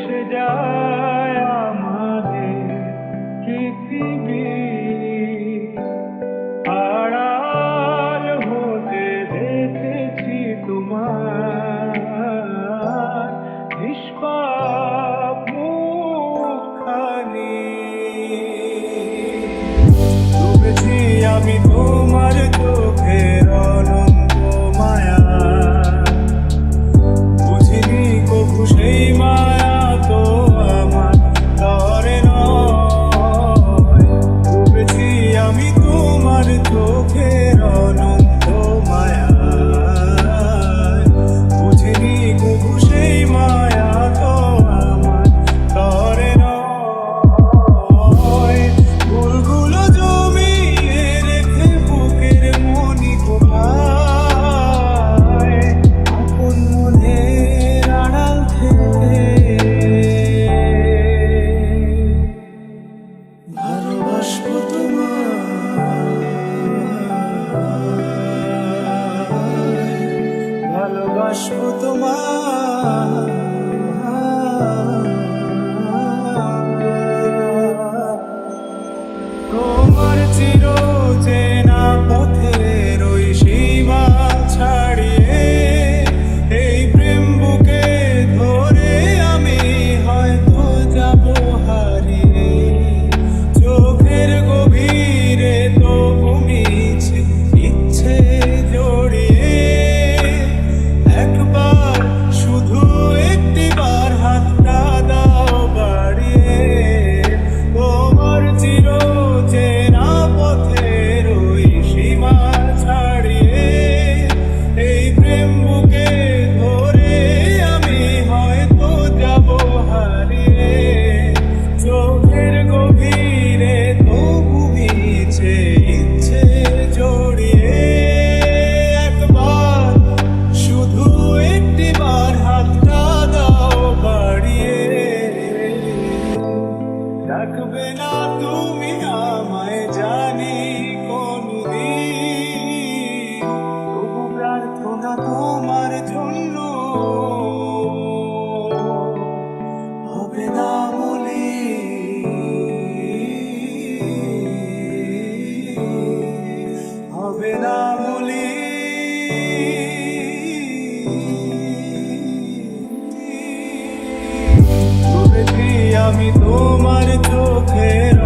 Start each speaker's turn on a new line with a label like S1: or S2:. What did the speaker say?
S1: এসে যায় আমাদের পৃথিবী। আড়াল হতে দেখেছি তোমার নিষ্পাপ মুখানি আমি না বলি আমি তোমার চোখের